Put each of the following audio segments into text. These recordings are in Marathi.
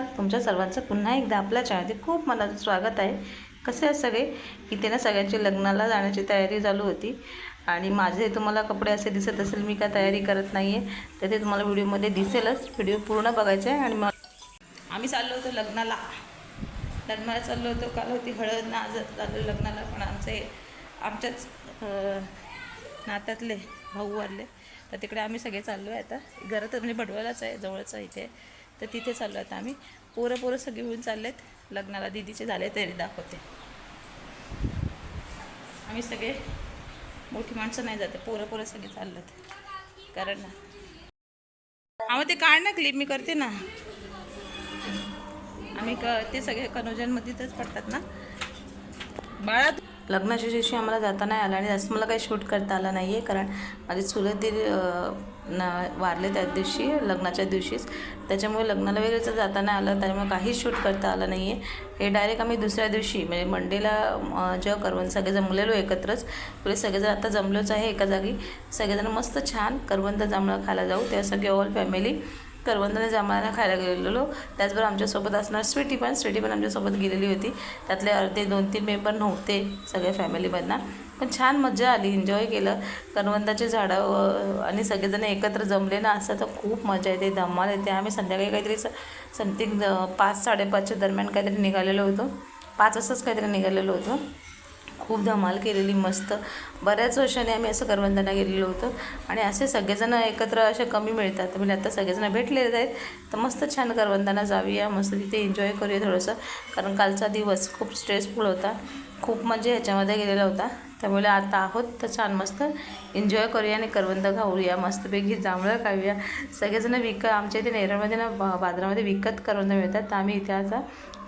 नमस्कार. तुमच्या सर्वांचं पुन्हा एकदा आपल्या चॅनलचे खूप मनाचं स्वागत आहे. कसे आहे सगळे? इथे ना सगळ्यांची लग्नाला जाण्याची तयारी चालू होती. आणि माझे तुम्हाला कपडे असे दिसत असेल मी काय तयारी करत नाही आहे तर ते तुम्हाला व्हिडिओमध्ये दिसेलच. व्हिडिओ पूर्ण बघायचा आहे आणि मग आम्ही चाललो होतो लग्नाला. लग्नाला चाललो होतो. काल होती हळद ना आज चाललो लग्नाला पण आमचे आमच्याच नात्यातले भाऊ वारले. तर तिकडे आम्ही सगळे चाललो आहे आता घरात म्हणजे बडवालाच आहे जवळच आहे इथे. तर तिथे चाललो आता आम्ही. पोरं पोरं सगळे होऊन चाललेत. लग्नाला दिदीचे झाले तरी दाखवते. आम्ही सगळे मोठी माणसं नाही जाते पोरं पोरं सगळे चाललेत. कारण ना. आम्ही ते काढ ना क्लिप मी करते ना. आम्ही क ते सगळे कनोजनमध्येच पडतात ना. बाळा लग्नाच्या दिवशी आम्हाला जाता नाही आलं आणि जास्त मला काही शूट करता आलं नाही आहे कारण माझे चुलत दीर न वारले त्या दिवशी लग्नाच्या दिवशीच. त्याच्यामुळे लग्नाला वगैरे जाता नाही आलं त्यामुळे काहीच शूट करता आलं नाही आहे हे डायरेक्ट आम्ही दुसऱ्या दिवशी म्हणजे मंडेला जेव्हा करवंद सगळे जमलेलो एकत्रच पुढे सगळेजण आता जमलोच आहे एका जागी. सगळेजण मस्त छान करवंद जांभळं खायला जाऊ तेव्हा सगळे ऑल फॅमिली करवंदाने जांभळाला खायला गेलेलो. त्याचबरोबर आमच्यासोबत असणार स्वीटी पण. स्वीटी पण आमच्यासोबत गेलेली होती. त्यातले अर्धे दोन तीन मेंबर नव्हते सगळ्या फॅमिलीमधनं. पण छान मजा आली. एन्जॉय केलं. करवंदाचे झाडं आणि सगळेजण एकत्र जमले ना असं तर खूप मजा येते. धमाल येते. आम्ही संध्याकाळी काहीतरी समथिंग पाच साडेपाचच्या दरम्यान काहीतरी निघालेलो होतो. पाच वाजताच काहीतरी निघालेलो होतो. खूप धमाल केलेली मस्त. बऱ्याच वर्षांनी आम्ही असं करवंदांना गेलेलो होतो. आणि असे सगळेजण एकत्र असे कमी मिळतात. म्हणजे आता सगळेजण भेटलेले आहेत. तर मस्त छान करवंदांना जाऊया. मस्त तिथे एन्जॉय करूया थोडंसं. कारण कालचा दिवस खूप स्ट्रेसफुल होता. खूप म्हणजे ह्याच्यामध्ये गेलेला होता. त्यामुळे आता आहोत. तर छान मस्त एन्जॉय करूया आणि करवंद खाऊया. मस्तपैकी जांभळं खाऊया. सगळेजण विक आमच्या इथे नेरळमध्ये ना बाजारामध्ये विकत करवंद मिळतात. तर आम्ही इथे आता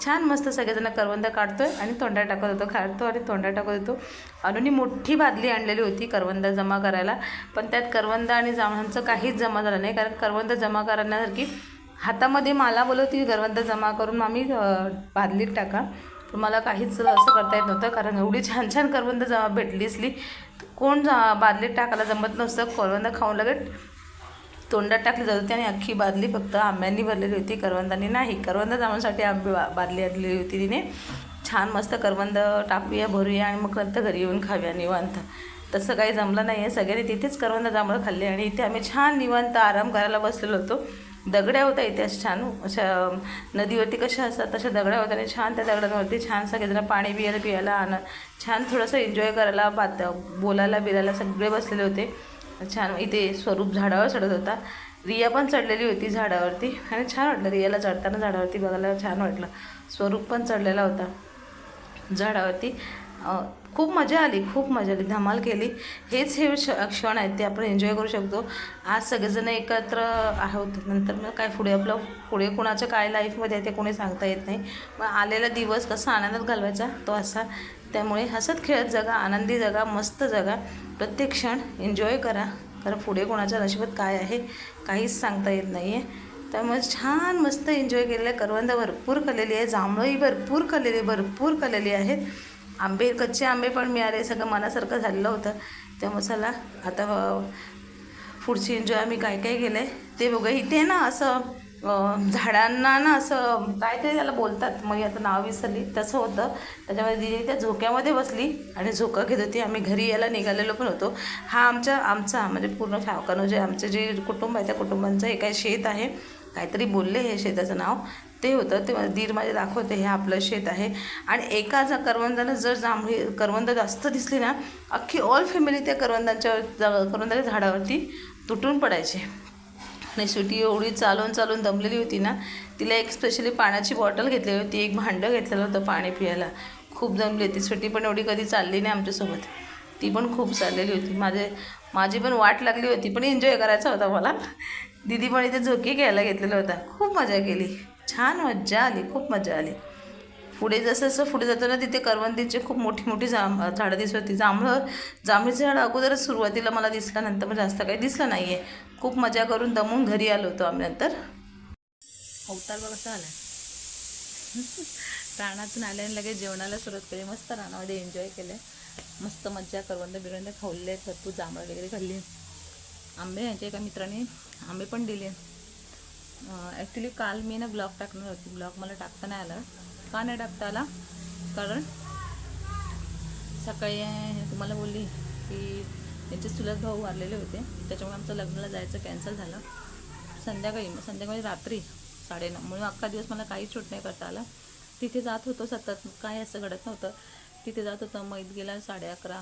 छान मस्त सगळेजण करवंद काढतो आहे आणि तोंडात टाकत होतो. काढतो आणि तोंडात टाकत होतो. अनुनी मोठी बादली आणलेली होती करवंद जमा करायला. पण त्यात करवंद आणि जांभळांचं काहीच जमा झालं नाही. कारण करवंद जमा करण्यासारखी हातामध्ये मला बोलवती करवंद जमा करून आम्ही बादलीत टाका. पण मला काहीच असं करता येत नव्हतं कारण एवढी छान छान करवंद जमा भेटली असली तर कोण जा बादलीत टाकायला जमत नसतं करवंद खाऊन लगेच तोंडात टाकली जात होती आणि अख्खी बादली फक्त आंब्यांनी भरलेली होती करवंदांनी नाही करवंद जाण्यासाठी आंबे बादली आणलेली होती तिने. छान मस्त करवंद टाकूया भरूया आणि मग नंतर घरी येऊन खाऊया निवांत. तसं काही जमलं नाही आहे सगळ्यांनी तिथेच करवंद जांभळं खाल्ले आणि इथे आम्ही छान निवांत आराम करायला बसलेलो होतो. दगड्या होत्या इथे छान. अशा नदीवरती कशा असतात तशा दगड्या होत्या आणि छान त्या दगडांवरती छान सगळेजण पाणी बियाला पियाला आण छान थोडंसं एन्जॉय करायला बात बोलायला बिलायला सगळे बसलेले होते. छान इथे स्वरूप झाडावर चढत होता. रिया पण चढलेली होती झाडावरती आणि छान वाटलं रियाला चढताना झाडावरती बघायला छान वाटलं. स्वरूप पण चढलेला होता झाडावरती. खूप मजा आली खूप मजा आली धमाल केली. हेच हे क्षण आहेत ते आपण एन्जॉय करू शकतो. आज सगळेजण एकत्र आहोत नंतर मग काय पुढे आपलं पुढे कोणाचं काय लाईफमध्ये आहे ते कोणी सांगता येत नाही. मग आलेला दिवस कसा आनंदात घालवायचा तो असा. त्यामुळे हसत खेळत जगा आनंदी जगा मस्त जगा. प्रत्येक क्षण एन्जॉय करा. कारण पुढे कोणाच्या नशिबात काय आहे काहीच सांगता येत नाही आहे त्यामुळे छान मस्त एन्जॉय केलेलं आहे करवंदा भरपूर कलेली आहे जांभळंही भरपूर कलेली भरपूर कलेली आहेत. आंबे कच्चे आंबे पण मिळाले सगळं मनासारखं झालेलं होतं. त्यामुळे चला आता पुढची एन्जॉय आम्ही काय काय केलं आहे ते बघा इथे ना असं झाडांना ना असं काय ते त्याला बोलतात मग आता नाव विसरली. तसं होतं. त्याच्यामध्ये दिदी त्या झोक्यामध्ये बसली आणि झोका घेत होती. आम्ही घरी यायला निघालेलो पण होतो. हा आमच्या आमचा म्हणजे पूर्ण फॅकनो जे आमचे जे कुटुंब आहे त्या कुटुंबांचं एक काय शेत आहे. काहीतरी बोलले हे शेताचं नाव. ते होतं ते दीर माझे दाखवते हे आपलं शेत आहे. आणि एका जा करवंदाला जर जांभळी करवंद जास्त दिसली ना अख्खी ऑल फॅमिली त्या करवंदांच्या करवंदाच्या झाडावरती तुटून पडायचे. आणि सुटी एवढी चालून चालून दमलेली होती ना तिला एक स्पेशली पाण्याची बॉटल घेतलेली होती एक भांडं घेतलेलं होतं पाणी पियाला. खूप दमली होती. सुटी पण एवढी कधी चालली नाही आमच्यासोबत. ती पण खूप चाललेली होती. माझे माझी पण वाट लागली होती पण एन्जॉय करायचा होता मला. दिदी पण इथे झोके घ्यायला घेतलेला होता. खूप मजा केली. छान मज्जा आली खूप मजा आली. पुढे जसं जसं पुढे जातो ना तिथे करवंदीची खूप मोठी मोठी जांभ झाडं दिसत होती. जांभळं जांभळीचं झाड अगोदरच सुरुवातीला मला दिसलं नंतर मग जास्त काही दिसलं नाही आहे खूप मजा करून दमून घरी आलो होतो आम्ही नंतर. अवतार बघा कसा आला रानातून आल्याने लगेच जेवणाला सुरुवात केली. मस्त रानामध्ये एन्जॉय केलं मस्त मज्जा करवंद बिरवंद खाल्ले भरपूर जांभळं वगैरे खाल्ली. आंबे यांच्या एका मित्राने आंबे पण दिले. ॲक्च्युली काल मी ना ब्लॉग टाकणार होती. ब्लॉग मला टाकता नाही आला. का नाही टाकता आला? कारण सकाळी तुम्हाला बोलली की त्यांचे चुलत भाऊ वारलेले होते. त्याच्यामुळे आमचं लग्नाला जायचं कॅन्सल झालं. संध्याकाळी संध्याकाळी रात्री साडेनऊ म्हणून अख्खा दिवस मला काहीच शूट नाही करता आला. तिथे जात होतो सतत. काय असं घडत नव्हतं. तिथे जात होतं मैत गेला साडे अकरा.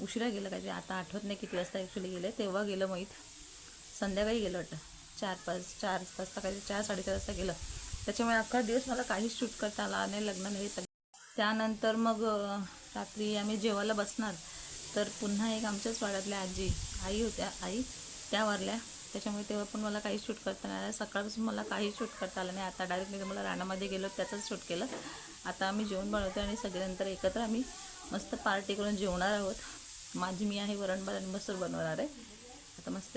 उशिरा गेलं काय आता आठवत नाही किती वाजता ॲक्च्युली गेले. तेव्हा गेलं मैत. संध्याकाळी गेलं वाटतं. चार पाच चार वाजता काही चार साडेचार वाजता गेलं. त्याच्यामुळे अख्खा दिवस मला काहीच शूट करता आला नाही लग्न नाही सगळं. त्यानंतर मग रात्री आम्ही जेवायला बसणार. तर पुन्हा एक आमच्याच वाड्यातल्या आजी आई होत्या आई त्या वारल्या. त्याच्यामुळे तेव्हा पण मला काही शूट करता नाही आलं. सकाळपासून मला काही शूट करता आलं नाही. आता डायरेक्ट मी तुम्हाला रानामध्ये गेलो त्याचंच शूट केलं. आता आम्ही जेवण बनवतो आणि सगळ्यांतर एकत्र आम्ही मस्त पार्टी करून जेवणार आहोत. माझी मी आहे वरण आणि मसूर बनवणार आहे. आता मस्त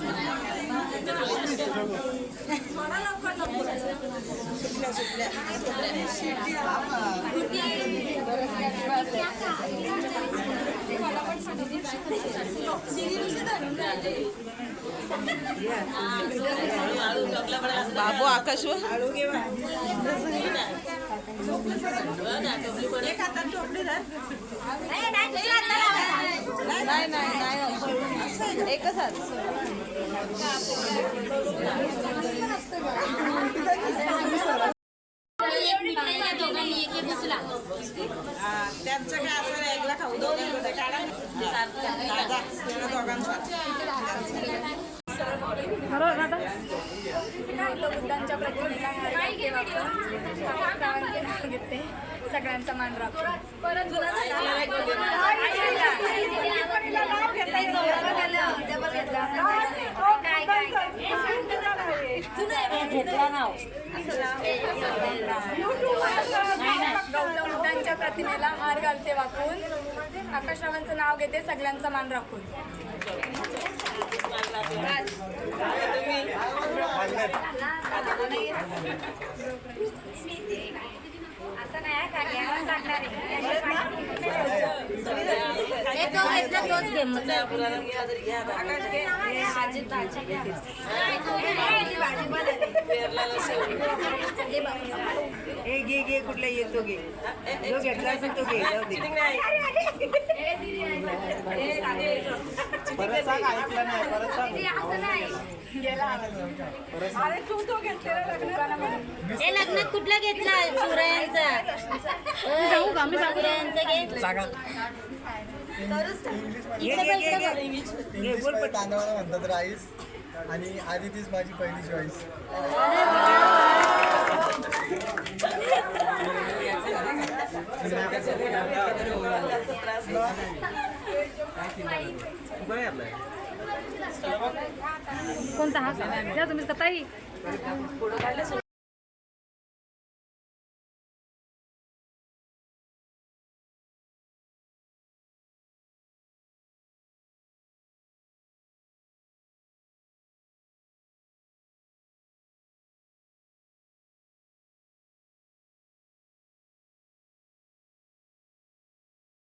मिठाई या दोघांनी एक एकच उचला त्यांचं काय असं एकला खाऊ दोघांमध्ये काढा दोघांचा बुद्धांच्या प्रतिमेला घेते सगळ्यांचा मान राखतो. गौतम बुद्धांच्या प्रतिमेला हार घालते वाकून. आकाशरावांचं नाव घेते सगळ्यांचा मान राखून. असं नाही का घ्यावं लागणार तोच गेम हे घे घे कुठला येतो घे जो घेतला? असेल तो घे परत सांग ऐकलं नाही परत सांग हे लग्नात कुठला घेतला. सुरयांचा का तांदळाला म्हणतात राईस आणि आधी तीच माझी पहिली चॉईस कोणता हा? तुम्ही कताई